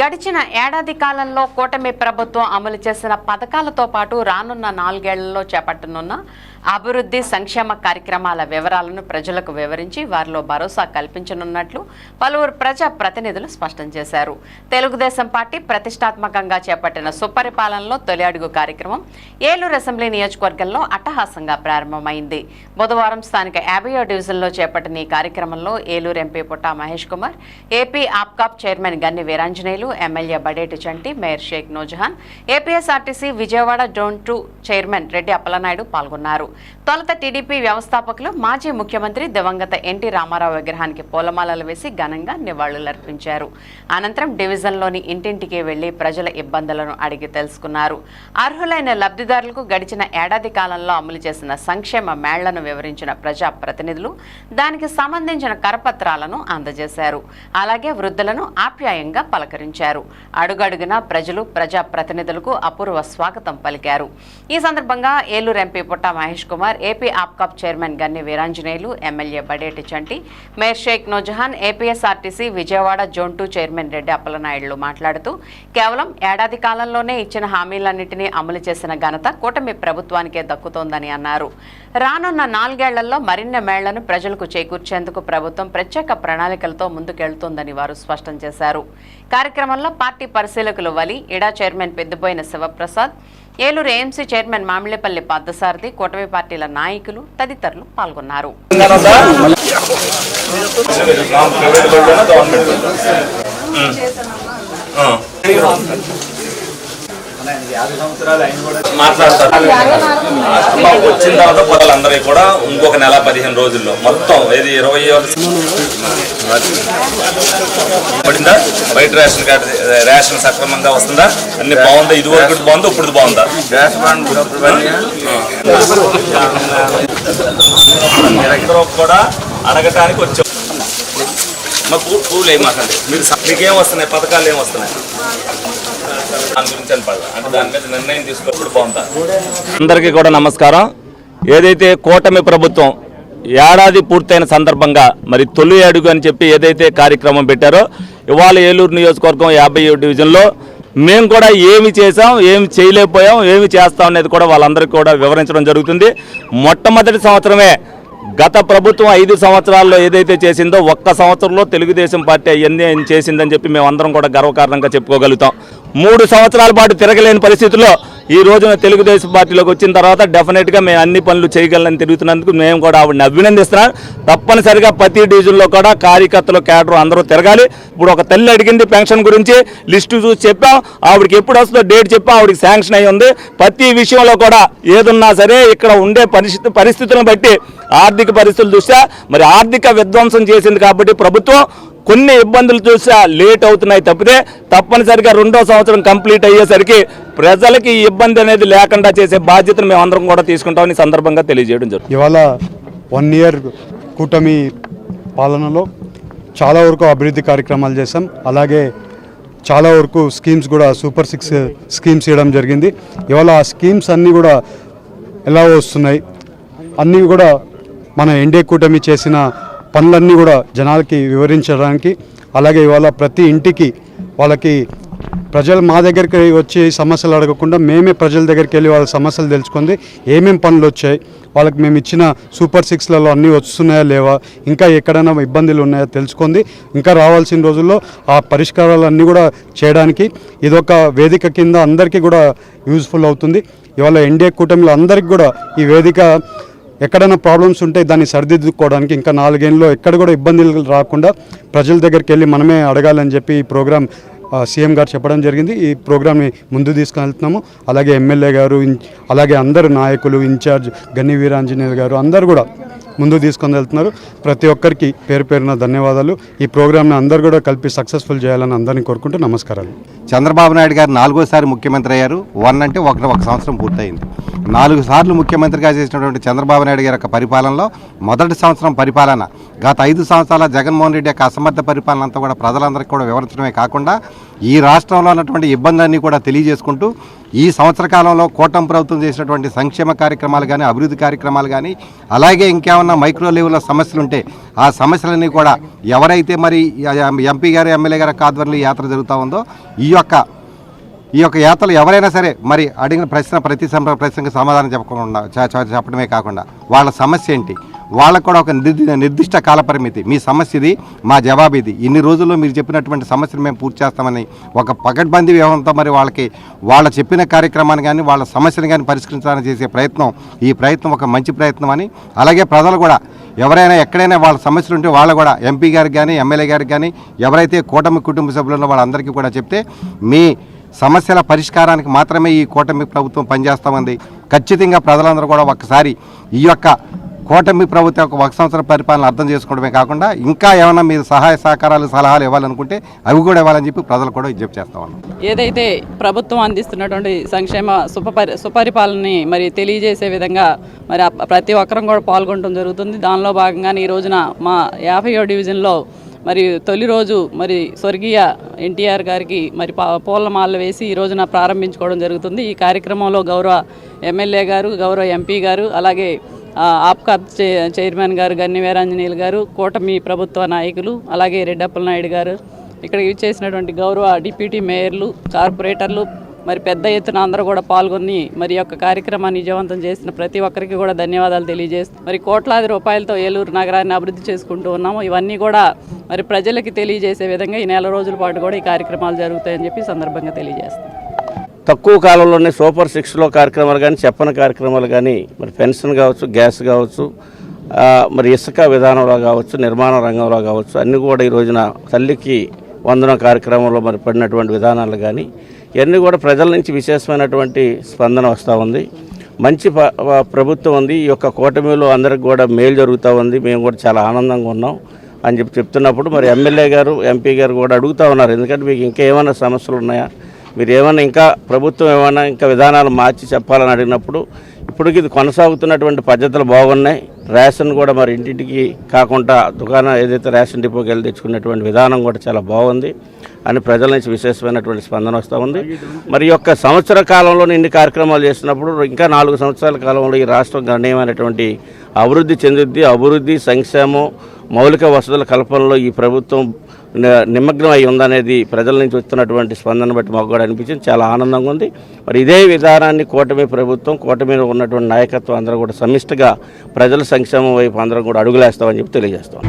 గడిచిన ఏడాది కాలంలో కూటమి ప్రభుత్వం అమలు చేసిన పథకాలతో పాటు రానున్న నాలుగేళ్ళలో చేపట్టనున్న అభివృద్ధి సంక్షేమ కార్యక్రమాల వివరాలను ప్రజలకు వివరించి వారిలో భరోసా కల్పించనున్నట్లు పలువురు ప్రజా ప్రతినిధులు స్పష్టం చేశారు. తెలుగుదేశం పార్టీ ప్రతిష్టాత్మకంగా చేపట్టిన సుపరిపాలనలో తొలి అడుగు కార్యక్రమం ఏలూరు అసెంబ్లీ నియోజకవర్గంలో అట్టహాసంగా ప్రారంభమైంది. బుధవారం స్థానిక యాభయో డివిజన్లో చేపట్టిన ఈ కార్యక్రమంలో Eluru MP Putta Mahesh Kumar AP APCOB chairman Ganni Veeranjaneyulu MLA Badeti Chanti mayor Shaik Noorjahan APSRTC Vijayawada zone two chairman Reddy Appalanaidu పాల్గొన్నారు. తొలుత టీడీపీ వ్యవస్థాపకులు మాజీ ముఖ్యమంత్రి దివంగత ఎన్టీ రామారావు విగ్రహానికి పూలమాలలు వేసి ఘనంగా నివాళులర్పించారు. అనంతరం డివిజన్లోని ఇంటింటికి వెళ్ళి ప్రజల ఇబ్బందులను అడిగి తెలుసుకున్నారు. అర్హులైన లబ్ధిదారులకు గడిచిన ఏడాది కాలంలో అమలు చేసిన సంక్షేమ మేళ్ళను వివరించిన ప్రజా ప్రతినిధులు దానికి సంబంధించిన కరపత్రాలను అందజేశారు. అలాగే వృద్ధులను ఆప్యాయంగా పలకరించారు. అడుగడుగునా ప్రజలు ప్రజా ప్రతినిధులకు అపూర్వ స్వాగతం పలికారు. ఈ సందర్భంగా Eluru MP Putta Mahesh Kumar AP APCOB chairman Ganni Veeranjaneyulu MLA Badeti Chanti mayor Shaik Noorjahan APSRTC Vijayawada zone two chairman Reddy అప్పలనాయుడులు మాట్లాడుతూ కేవలం ఏడాది కాలంలోనే ఇచ్చిన హామీలన్నింటినీ అమలు చేసిన ఘనత కూటమి ప్రభుత్వానికే దక్కుతోందని అన్నారు. రానున్న నాలుగేళ్ళలో మరిన్ని మేళ్ళను ప్రజలకు చేకూర్చేందుకు ప్రభుత్వం ప్రత్యేక ప్రణాళికలతో ముందుకెళ్తోందని వారు స్పష్టం చేశారు. కార్యక్రమంలో పార్టీ పరిశీలకులు వలి ఇడా chairman Peddaboina Sivaprasad Eluru AMC chairman Mamillapalli Parthasarathi కూటమి పార్టీల నాయకులు తదితరులు పాల్గొన్నారు. మాట్లాడతారు. వచ్చిన తర్వాత పొదలందరూ కూడా ఇంకొక నెల పదిహేను రోజుల్లో మొత్తం ఏది ఇరవై పడిందా బయట రేషన్ కార్డు రేషన్ సక్రమంగా వస్తుందా అన్ని బాగుందా ఇది వరకు బాగుందా ఇప్పుడు బాగుందా కూడా అడగటానికి వచ్చాం మాకు పూలు ఏమాకండి మీరు మీకేం ఏం వస్తున్నాయి పథకాలు ఏం వస్తున్నాయి దాని గురించి అంటే దాని మీద నిర్ణయం అందరికీ కూడా నమస్కారం. ఏదైతే కూటమి ప్రభుత్వం ఏడాది పూర్తయిన సందర్భంగా మరి తొలి అడుగు అని చెప్పి ఏదైతే కార్యక్రమం పెట్టారో ఇవాళ ఏలూరు నియోజకవర్గం యాభై డివిజన్లో మేము కూడా ఏమి చేసాం ఏమి చేయలేకపోయాం ఏమి చేస్తాం అనేది కూడా వాళ్ళందరికీ కూడా వివరించడం జరుగుతుంది. మొట్టమొదటి సంవత్సరమే గత ప్రభుత్వం ఐదు సంవత్సరాల్లో ఏదైతే చేసిందో ఒక్క సంవత్సరంలో తెలుగుదేశం పార్టీ అవన్నీ చేసిందని చెప్పి మేము అందరం కూడా గర్వకారణంగా చెప్పుకోగలుగుతాం. మూడు సంవత్సరాల పాటు తిరగలేని పరిస్థితుల్లో ఈ రోజున తెలుగుదేశం పార్టీలోకి వచ్చిన తర్వాత డెఫినెట్గా మేము అన్ని పనులు చేయగలని తిరుగుతున్నందుకు మేము కూడా ఆవిడని అభినందిస్తున్నాం. తప్పనిసరిగా ప్రతి డివిజన్లో కూడా కార్యకర్తలు క్యాడర్ అందరూ తిరగాలి. ఇప్పుడు ఒక తల్లి అడిగింది పెన్షన్ గురించి లిస్టు చూసి చెప్పాం. ఆవిడకి ఎప్పుడు వస్తుందో డేట్ చెప్పాం. ఆవిడకి శాంక్షన్ అయ్యి ఉంది. ప్రతి విషయంలో కూడా ఏదున్నా సరే ఇక్కడ ఉండే పరిస్థితి పరిస్థితులను బట్టి ఆర్థిక పరిస్థితులు చూసా మరి ఆర్థిక విధ్వంసం చేసింది కాబట్టి ప్రభుత్వం కొన్ని ఇబ్బందులు చూసా లేట్ అవుతున్నాయి తప్పితే తప్పనిసరిగా రెండో సంవత్సరం కంప్లీట్ అయ్యేసరికి ప్రజలకి ఇబ్బంది అనేది లేకుండా చేసే బాధ్యతను మేము అందరం కూడా తీసుకుంటామని సందర్భంగా తెలియజేయడం జరుగుతుంది. ఇవాళ వన్ ఇయర్ కూటమి పాలనలో చాలా వరకు అభివృద్ధి కార్యక్రమాలు చేశాం. అలాగే చాలా వరకు స్కీమ్స్ కూడా సూపర్ సిక్స్ స్కీమ్స్ ఇవ్వడం జరిగింది. ఇవాళ ఆ స్కీమ్స్ అన్నీ కూడా ఎలా వస్తున్నాయి? అన్నీ కూడా మన ఎన్డీఏ కూటమి చేసిన పనులన్నీ కూడా జనాలకి వివరించడానికి అలాగే ఇవాళ ప్రతి ఇంటికి వాళ్ళకి ప్రజలు మా దగ్గరికి వచ్చి సమస్యలు అడగకుండా మేమే ప్రజల దగ్గరికి వెళ్ళి వాళ్ళ సమస్యలు తెలుసుకుంది. ఏమేమి పనులు వచ్చాయి? వాళ్ళకి మేము ఇచ్చిన సూపర్ సిక్స్లలో అన్నీ వస్తున్నాయా లేవా? ఇంకా ఎక్కడైనా ఇబ్బందులు ఉన్నాయా తెలుసుకుంది. ఇంకా రావాల్సిన రోజుల్లో ఆ పరిష్కారాలన్నీ కూడా చేయడానికి ఇదొక వేదిక కింద అందరికీ కూడా యూజ్ఫుల్ అవుతుంది. ఇవాళ ఎన్డీఏ కూటమిలో అందరికీ కూడా ఈ వేదిక ఎక్కడైనా ప్రాబ్లమ్స్ ఉంటే దాన్ని సరిదిద్దుకోవడానికి ఇంకా నాలుగేళ్ళలో ఎక్కడ కూడా ఇబ్బందులు రాకుండా ప్రజల దగ్గరికి వెళ్ళి మనమే అడగాలని చెప్పి ఈ ప్రోగ్రామ్ సీఎం గారు చెప్పడం జరిగింది. ఈ ప్రోగ్రామ్ని ముందు తీసుకెళ్తున్నాము అలాగే ఎమ్మెల్యే గారు అలాగే అందరు నాయకులు ఇన్ఛార్జ్ గన్ని వీరాంజనేయులు గారు అందరు కూడా ముందు తీసుకొని వెళ్తున్నారు. ప్రతి ఒక్కరికి పేరు పేరున ధన్యవాదాలు. ఈ ప్రోగ్రామ్ని అందరు కూడా కలిపి సక్సెస్ఫుల్ చేయాలని అందరినీ కోరుకుంటూ నమస్కారాలు. చంద్రబాబు నాయుడు గారు నాలుగోసారి ముఖ్యమంత్రి అయ్యారు. వన్ అంటే ఒక ఒక సంవత్సరం పూర్తయింది. నాలుగు సార్లు ముఖ్యమంత్రిగా చేసినటువంటి చంద్రబాబు నాయుడు గారి యొక్క పరిపాలనలో మొదటి సంవత్సరం పరిపాలన గత ఐదు సంవత్సరాల జగన్మోహన్ రెడ్డి యొక్క అసమర్థ పరిపాలన అంతా కూడా ప్రజలందరికీ కూడా వివరించడమే కాకుండా ఈ రాష్ట్రంలో ఉన్నటువంటి ఇబ్బందులన్నీ కూడా తెలియజేసుకుంటూ ఈ సంవత్సర కాలంలో కూటమి ప్రభుత్వం చేసినటువంటి సంక్షేమ కార్యక్రమాలు కానీ అభివృద్ధి కార్యక్రమాలు కానీ అలాగే ఇంకేమన్నా మైక్రో లెవెల్లో సమస్యలు ఉంటే ఆ సమస్యలన్నీ కూడా ఎవరైతే మరి ఎంపీ గారు ఎమ్మెల్యే గారి ఆధ్వర్యంలో యాత్ర జరుగుతూ ఉందో ఈ యొక్క ఈ యొక్క యాత్రలు ఎవరైనా సరే మరి అడిగిన ప్రశ్న ప్రతి ప్రశ్నకు సమాధానం చెప్పకుండా చెప్పడమే కాకుండా వాళ్ళ సమస్య ఏంటి? వాళ్ళకు కూడా ఒక నిర్ది- నిర్దిష్ట కాలపరిమితి. మీ సమస్య ఇది మా జవాబు ఇది ఇన్ని రోజుల్లో మీరు చెప్పినటువంటి సమస్యను మేము పూర్తి చేస్తామని ఒక పకడ్బందీ వ్యవహారంతో మరి వాళ్ళకి వాళ్ళ చెప్పిన కార్యక్రమాన్ని కానీ వాళ్ళ సమస్యను కానీ పరిష్కరించాలని చేసే ప్రయత్నం ఈ ప్రయత్నం ఒక మంచి ప్రయత్నం అని. అలాగే ప్రజలు కూడా ఎవరైనా ఎక్కడైనా వాళ్ళ సమస్యలు ఉంటే వాళ్ళు కూడా ఎంపీ గారికి కానీ ఎమ్మెల్యే గారికి కానీ ఎవరైతే కూటమి కుటుంబ సభ్యులు వాళ్ళందరికీ కూడా చెప్తే మీ సమస్యల పరిష్కారానికి మాత్రమే ఈ కూటమి ప్రభుత్వం పనిచేస్తామంది ఖచ్చితంగా ప్రజలందరూ కూడా ఒక్కసారి ఈ యొక్క కూటమి ప్రభుత్వం యొక్క ఒక సంవత్సర పరిపాలన అర్థం చేసుకోవడమే కాకుండా ఇంకా ఏమైనా మీరు సహాయ సహకారాలు సలహాలు ఇవ్వాలనుకుంటే అవి కూడా ఇవ్వాలని చెప్పి ప్రజలు కూడా విజ్ఞప్తి చేస్తా ఉన్నాం. ఏదైతే ప్రభుత్వం అందిస్తున్నటువంటి సంక్షేమ సుపరి సుపరిపాలనని మరి తెలియజేసే విధంగా మరి ప్రతి ఒక్కరం కూడా పాల్గొనడం జరుగుతుంది. దానిలో భాగంగానే ఈ రోజున మా యాభైయో డివిజన్లో మరి తొలి రోజు మరి స్వర్గీయ ఎన్టీఆర్ గారికి మరి పా- వేసి ఈ రోజున ప్రారంభించుకోవడం జరుగుతుంది. ఈ కార్యక్రమంలో గౌరవ ఎమ్మెల్యే గారు గౌరవ ఎంపీ గారు అలాగే ఆ, చైర్మన్ గారు గన్ని వీరాంజనేయులు గారు కూటమి ప్రభుత్వ నాయకులు అలాగే రెడ్డప్పల నాయుడు గారు ఇక్కడ చేసినటువంటి గౌరవ డిప్యూటీ మేయర్లు కార్పొరేటర్లు మరి పెద్ద ఎత్తున అందరూ కూడా పాల్గొని మరి యొక్క కార్యక్రమాన్ని విజయవంతం చేసిన ప్రతి ఒక్కరికి కూడా ధన్యవాదాలు తెలియజేస్తూ మరి కోట్లాది రూపాయలతో ఏలూరు నగరాన్ని అభివృద్ధి చేసుకుంటూ ఉన్నాము. ఇవన్నీ కూడా మరి ప్రజలకి తెలియజేసే విధంగా ఈ నెల రోజుల పాటు కూడా ఈ కార్యక్రమాలు జరుగుతాయని చెప్పి సందర్భంగా తెలియజేస్తాం. తక్కువ కాలంలోనే సూపర్ సిక్స్లో కార్యక్రమాలు కానీ చెప్పని కార్యక్రమాలు కానీ మరి పెన్షన్ కావచ్చు గ్యాస్ కావచ్చు మరి ఇసుక విధానంలో కావచ్చు నిర్మాణ రంగంలో కావచ్చు అన్నీ కూడా ఈ రోజున తల్లికి వందన కార్యక్రమంలో మరి పడినటువంటి విధానాలు కానీ ఇవన్నీ కూడా ప్రజల నుంచి విశేషమైనటువంటి స్పందన వస్తూ ఉంది. మంచి ప- ప్రభుత్వం ఉంది. ఈ యొక్క కూటమిలో అందరికి కూడా మేలు జరుగుతూ ఉంది. మేము కూడా చాలా ఆనందంగా ఉన్నాం అని చెప్పి చెప్తున్నప్పుడు మరి ఎమ్మెల్యే గారు ఎంపీ గారు కూడా అడుగుతూ ఉన్నారు. ఎందుకంటే మీకు ఇంకా ఏమైనా సమస్యలు ఉన్నాయా? మీరు ఏమైనా ఇంకా ప్రభుత్వం ఏమైనా ఇంకా విధానాలు మార్చి చెప్పాలని అడిగినప్పుడు ఇప్పటికి ఇది కొనసాగుతున్నటువంటి పద్ధతులు బాగున్నాయి. రేషన్ కూడా మరి ఇంటింటికి కాకుండా దుకాణం ఏదైతే రేషన్ డిపోకి వెళ్ళి తెచ్చుకునేటువంటి విధానం కూడా చాలా బాగుంది. అని ప్రజల నుంచి విశేషమైనటువంటి స్పందన వస్తూ ఉంది. మరి యొక్క సంవత్సర కాలంలో ఇన్ని కార్యక్రమాలు చేసినప్పుడు ఇంకా నాలుగు సంవత్సరాల కాలంలో ఈ రాష్ట్రం గణనీయమైనటువంటి అభివృద్ధి చెందుద్ది. అభివృద్ధి సంక్షేమం మౌలిక వసతుల కల్పనలో ఈ ప్రభుత్వం నిమగ్నం అయి ఉందనేది ప్రజల నుంచి వస్తున్నటువంటి స్పందన బట్టి మాకు కూడా అనిపించింది. చాలా ఆనందంగా ఉంది. మరి ఇదే విధానాన్ని కూటమి ప్రభుత్వం కూటమిలో ఉన్నటువంటి నాయకత్వం అందరూ కూడా సమిష్టిగా ప్రజల సంక్షేమం వైపు అందరం కూడా అడుగులేస్తామని చెప్పి తెలియజేస్తాం